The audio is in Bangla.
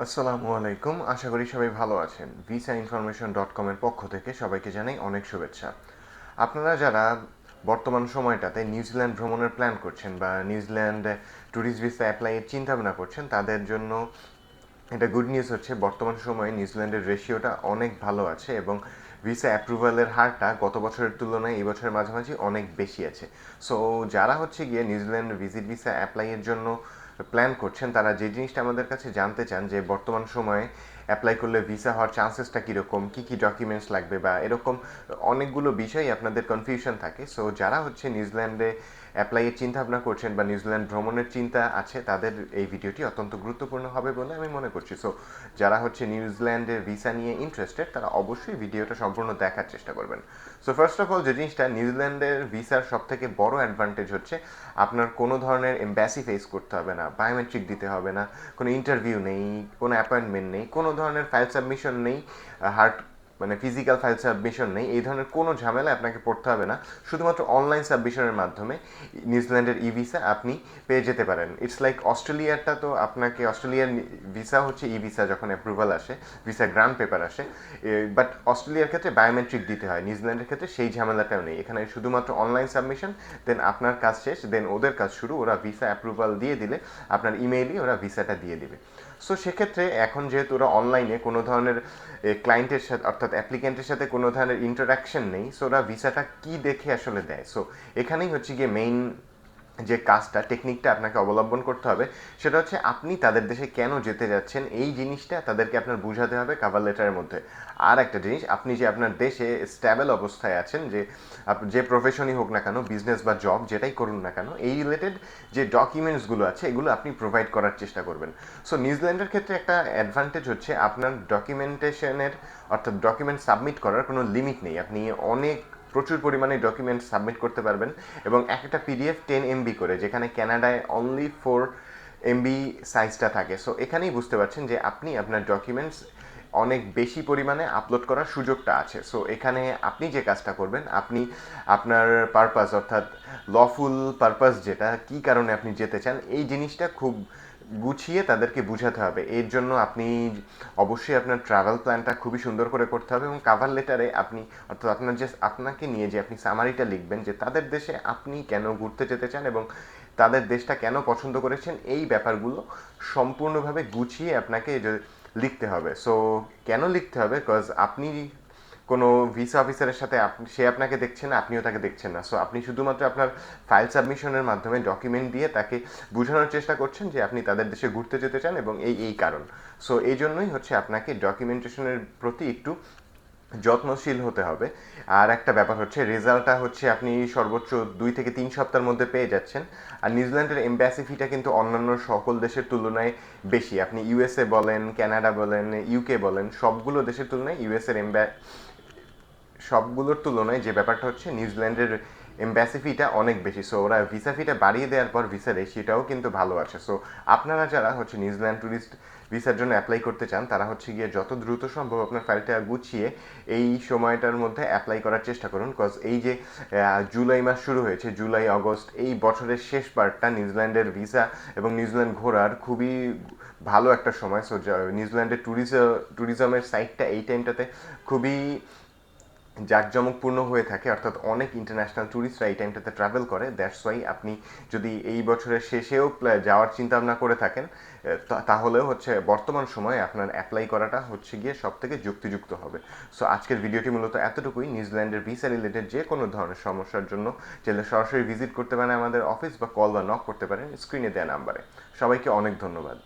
আসসালামু আলাইকুম। আশা করি সবাই ভালো আছেন। ভিসা ইনফরমেশন ডট কমের পক্ষ থেকে সবাইকে জানাই অনেক শুভেচ্ছা। আপনারা যারা বর্তমান সময়টাতে নিউজিল্যান্ড ভ্রমণের প্ল্যান করছেন বা নিউজিল্যান্ড ট্যুরিস্ট ভিসা অ্যাপ্লাইয়ের চিন্তা ভাবনা করছেন, তাদের জন্য এটা গুড নিউজ হচ্ছে, বর্তমান সময়ে নিউজিল্যান্ডের রেশিওটা অনেক ভালো আছে এবং ভিসা অ্যাপ্রুভালের হারটা গত বছরের তুলনায় এই বছরের মাঝামাঝি অনেক বেশি আছে। সো যারা হচ্ছে গিয়ে নিউজিল্যান্ড ভিজিট ভিসা অ্যাপ্লাইয়ের জন্য প্ল্যান করছেন, তারা যে জিনিসটা আমাদের কাছে জানতে চান যে বর্তমান সময়ে অ্যাপ্লাই করলে ভিসা হওয়ার চান্সেসটা কীরকম, কী কী ডকুমেন্টস লাগবে বা এরকম অনেকগুলো বিষয় আপনাদের কনফিউশন থাকে। সো যারা হচ্ছে নিউজিল্যান্ডে অ্যাপ্লাইয়ের চিন্তা ভাবনা করছেন বা নিউজিল্যান্ড ভ্রমণের চিন্তা আছে, তাদের এই ভিডিওটি অত্যন্ত গুরুত্বপূর্ণ হবে বলে আমি মনে করছি। সো যারা হচ্ছে নিউজিল্যান্ডের ভিসা নিয়ে ইন্টারেস্টেড তারা অবশ্যই ভিডিওটা সম্পূর্ণ দেখার চেষ্টা করবেন। সো ফার্স্ট অফ অল যে জিনিসটা নিউজিল্যান্ডের ভিসার সব থেকে বড় অ্যাডভান্টেজ হচ্ছে, আপনার কোনো ধরনের এম্বাসি ফেস করতে হবে না বায়োমেট্রিক দিতে হবে না, কোনো ইন্টারভিউ নেই, কোনো অ্যাপয়েন্টমেন্ট নেই, কোনো ধরনের ফাইল সাবমিশন নেই হার্ট মানে ফিজিক্যাল ফাইল সাবমিশন নেই, এই ধরনের কোনো ঝামেলা আপনাকে পড়তে হবে না। শুধুমাত্র অনলাইন সাবমিশনের মাধ্যমে নিউজিল্যান্ডের ই ভিসা আপনি পেয়ে যেতে পারেন। ইটস লাইক অস্ট্রেলিয়াটা তো আপনাকে, অস্ট্রেলিয়ার ভিসা হচ্ছে ই ভিসা যখন অ্যাপ্রুভাল আসে ভিসা গ্রান্ট পেপার আসে। বাট অস্ট্রেলিয়ার ক্ষেত্রে বায়োমেট্রিক দিতে হয়, নিউজিল্যান্ডের ক্ষেত্রে সেই ঝামেলাটাও নেই। এখানে শুধুমাত্র অনলাইন সাবমিশন দেন আপনার কাজ শেষ দেন ওদের কাজ শুরু, ওরা ভিসা অ্যাপ্রুভাল দিয়ে দিলে আপনার ইমেইলই ওরা ভিসাটা দিয়ে দিবে। সো সেক্ষেত্রে এখন যেহেতু ওরা অনলাইনে কোনো ধরনের ক্লায়েন্টের সাথে, অর্থাৎ অ্যাপ্লিকেন্টের সাথে কোনো ধরনের ইন্টারাকশন নেই সো ওরা ভিসাটা কি দেখে আসলে দেয়? সো এখানেই হচ্ছে গিয়ে মেইন যে কাজটা টেকনিকটা আপনাকে অবলম্বন করতে হবে, সেটা হচ্ছে আপনি তাদের দেশে কেন যেতে যাচ্ছেন, এই জিনিসটা তাদেরকে আপনার বুঝাতে হবে কাভার লেটারের মধ্যে। আর একটা জিনিস, আপনি যে আপনার দেশে স্ট্যাবেল অবস্থায় আছেন, যে যে প্রফেশনই হোক না কেন বিজনেস বা জব যেটাই করুন না কেন, এই রিলেটেড যে ডকুমেন্টসগুলো আছে, এগুলো আপনি প্রোভাইড করার চেষ্টা করবেন। সো নিউজিল্যান্ডের ক্ষেত্রে একটা অ্যাডভান্টেজ হচ্ছে আপনার ডকুমেন্টেশনের অর্থাৎ ডকুমেন্ট সাবমিট করার কোনো লিমিট নেই। আপনি অনেক প্রচুর পরিমাণে ডকুমেন্ট সাবমিট করতে পারবেন এবং একটা পিডিএফ টেন এমবি করে, যেখানে ক্যানাডায় অনলি ফোর এমবি সাইজটা থাকে। সো এখানেই বুঝতে পারছেন যে আপনি আপনার ডকুমেন্টস অনেক বেশি পরিমাণে আপলোড করার সুযোগটা আছে। সো এখানে আপনি যে কাজটা করবেন, আপনি আপনার পারপাস অর্থাৎ লফুল পারপাস যেটা, কি কারণে আপনি যেতে চান, এই জিনিসটা খুব গুছিয়ে তাদেরকে বুঝাতে হবে। এর জন্য আপনি অবশ্যই আপনার ট্রাভেল প্ল্যানটা খুবই সুন্দর করে করতে হবে এবং কাভার লেটারে আপনি অর্থাৎ আপনার যে আপনাকে নিয়ে যে আপনি সামারিটা লিখবেন যে তাদের দেশে আপনি কেন ঘুরতে যেতে চান এবং তাদের দেশটা কেন পছন্দ করেছেন, এই ব্যাপারগুলো সম্পূর্ণভাবে গুছিয়ে আপনাকে লিখতে হবে। সো কেন লিখতে হবে? বিকজ আপনি কোনো ভিসা অফিসারের সাথে সে আপনাকে দেখছে না, আপনিও তাকে দেখছেন না। সো আপনি শুধুমাত্র আপনার ফাইল সাবমিশনের মাধ্যমে ডকুমেন্ট দিয়ে তাকে বোঝানোর চেষ্টা করছেন যে আপনি তাদের দেশে ঘুরতে যেতে চান এবং এই এই কারণ। সো এই জন্যই হচ্ছে আপনাকে ডকুমেন্টেশনের প্রতি একটু যত্নশীল হতে হবে। আর একটা ব্যাপার হচ্ছে, রেজাল্টটা হচ্ছে আপনি সর্বোচ্চ দুই থেকে তিন সপ্তাহের মধ্যে পেয়ে যাচ্ছেন। আর নিউজিল্যান্ডের এম্বাসি ফিটা কিন্তু অন্যান্য সকল দেশের তুলনায় বেশি। আপনি ইউএসএ বলেন, ক্যানাডা বলেন ইউকে বলেন, সবগুলো দেশের তুলনায় ইউএসএর এম্বা সবগুলোর তুলনায় যে ব্যাপারটা হচ্ছে নিউজিল্যান্ডের এম্বাসি ফিটা অনেক বেশি। সো ওরা ভিসা ফিটা বাড়িয়ে দেওয়ার পর ভিসা রেশিওটাও কিন্তু ভালো আছে। সো আপনারা যারা হচ্ছে নিউজিল্যান্ড ট্যুরিস্ট ভিসার জন্য অ্যাপ্লাই করতে চান, তারা হচ্ছে গিয়ে যত দ্রুত সম্ভব আপনার ফাইলটা গুছিয়ে এই সময়টার মধ্যে অ্যাপ্লাই করার চেষ্টা করুন। কজ এই যে জুলাই মাস শুরু হয়েছে, জুলাই, আগস্ট, এই বছরের শেষ পার্টটা নিউজিল্যান্ডের ভিসা এবং নিউজিল্যান্ড ঘোরার খুবই ভালো একটা সময়। সো নিউজিল্যান্ডের ট্যুরিজম ট্যুরিজমের সাইটটা এই টাইমটাতে খুবই জাঁকজমকপূর্ণ হয়ে থাকে, অর্থাৎ অনেক ইন্টারন্যাশনাল ট্যুরিস্টরা এই টাইমটাতে ট্রাভেল করে দ্যাটস ওয়াই আপনি যদি এই বছরের শেষেও যাওয়ার চিন্তা ভাবনা করে থাকেন তাহলেও হচ্ছে বর্তমান সময়ে আপনার অ্যাপ্লাই করাটা হচ্ছে গিয়ে সব থেকে যুক্তিযুক্ত হবে। সো আজকের ভিডিওটি মূলত এতটুকুই, নিউজিল্যান্ডের ভিসা রিলেটেড যে কোনো ধরনের সমস্যার জন্য চাইলে সরাসরি ভিজিট করতে পারেন আমাদের অফিস বা কল বা নক করতে পারেন স্ক্রিনে দেওয়া নাম্বারে সবাইকে অনেক ধন্যবাদ।